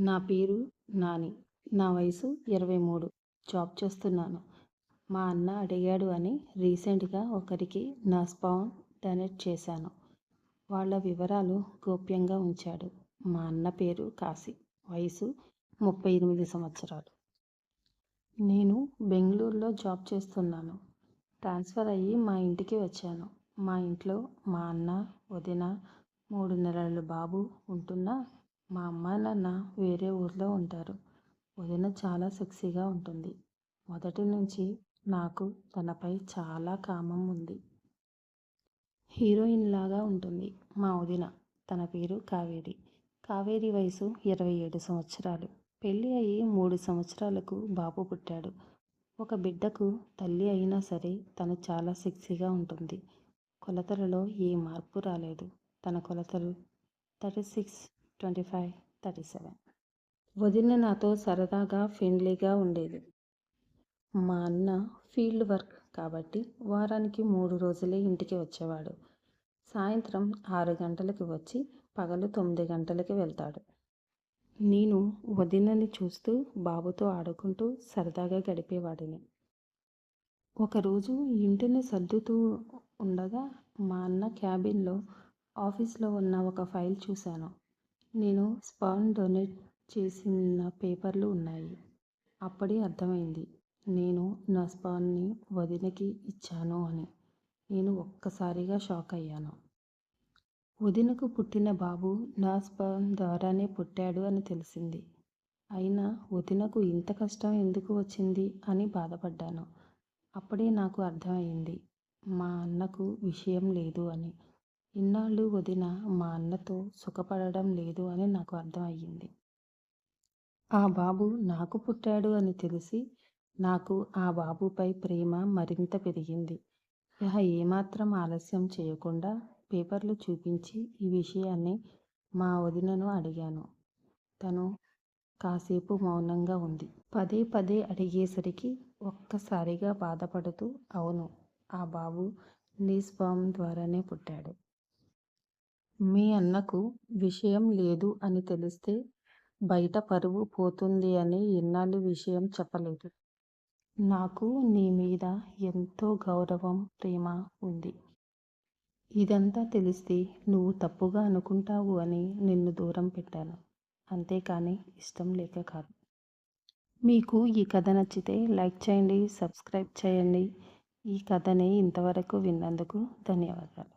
నా పేరు నాని. నా వయసు ఇరవై మూడు. జాబ్ చేస్తున్నాను. మా అన్న అడిగాడు అని రీసెంట్గా ఒకరికి నా స్పాన్ డొనేట్ చేశాను. వాళ్ళ వివరాలు గోప్యంగా ఉంచాడు. మా అన్న పేరు కాశీ. వయసు ముప్పై ఎనిమిది సంవత్సరాలు. నేను బెంగళూరులో జాబ్ చేస్తున్నాను. ట్రాన్స్ఫర్ అయ్యి మా ఇంటికి వచ్చాను. మా ఇంట్లో మా అన్న వదిన మూడు నెలల బాబు ఉంటున్నా మా అమ్మ నాన్న వేరే ఊర్లో ఉంటారు. వదిన చాలా సెక్సీగా ఉంటుంది. మొదటి నుంచి నాకు తనపై చాలా కామం ఉంది. హీరోయిన్ లాగా ఉంటుంది మా వదిన. తన పేరు కావేరి. కావేరి వయసు ఇరవై ఏడు సంవత్సరాలు. పెళ్ళి అయ్యి మూడు సంవత్సరాలకు బాబు పుట్టాడు. ఒక బిడ్డకు తల్లి అయినా సరే తను చాలా సెక్సీగా ఉంటుంది. కొలతలలో ఏ మార్పు రాలేదు. తన కొలతలు thirty six twenty five thirty seven వదిన నాతో సరదాగా ఫ్రెండ్లీగా ఉండేది. మా అన్న ఫీల్డ్ వర్క్ కాబట్టి వారానికి మూడు రోజులే ఇంటికి వచ్చేవాడు. సాయంత్రం ఆరు గంటలకి వచ్చి పగలు తొమ్మిది గంటలకి వెళ్తాడు. నేను వదినని చూస్తూ బాబుతో ఆడుకుంటూ సరదాగా గడిపేవాడిని. ఒకరోజు ఇంటిని సర్దుతూ ఉండగా మా అన్న క్యాబిన్లో ఆఫీస్లో ఉన్న ఒక ఫైల్ చూశాను. నేను స్పాన్ డొనేట్ చేసిన పేపర్లు ఉన్నాయి. అప్పుడే అర్థమైంది. నేను నా స్పాన్ని వదినకి ఇచ్చాను అని. నేను ఒక్కసారిగా షాక్ అయ్యాను. వదినకు పుట్టిన బాబు నా స్పాన్ ద్వారానే పుట్టాడు అని తెలిసింది. అయినా వదినకు ఇంత కష్టం ఎందుకు వచ్చింది అని బాధపడ్డాను. అప్పుడే నాకు అర్థమైంది. మా అన్నకు విషయం లేదు అని. ఇన్నాళ్ళు వదిన మా అన్నతో సుఖపడడం లేదు అని నాకు అర్థమయ్యింది. ఆ బాబు నాకు పుట్టాడు అని తెలిసి నాకు ఆ బాబుపై ప్రేమ మరింత పెరిగింది. ఇహ ఏమాత్రం ఆలస్యం చేయకుండా పేపర్లు చూపించి ఈ విషయాన్ని మా వదినను అడిగాను. తను కాసేపు మౌనంగా ఉంది. పదే పదే అడిగేసరికి ఒక్కసారిగా బాధపడుతూ అవును ఆ బాబు నీ స్పామ్ ద్వారానే పుట్టాడు. మీ అన్నకు విషయం లేదు అని తెలిస్తే బయట పరువు పోతుంది అని ఎన్నాళ్ళు విషయం చెప్పలేదు. నాకు నీ మీద ఎంతో గౌరవం ప్రేమ ఉంది. ఇదంతా తెలిస్తే నువ్వు తప్పుగా అనుకుంటావు అని నిన్ను దూరం పెట్టాను. అంతేకాని ఇష్టం లేక కాదు. మీకు ఈ కథ నచ్చితే లైక్ చేయండి సబ్స్క్రైబ్ చేయండి. ఈ కథని ఇంతవరకు విన్నందుకు ధన్యవాదాలు.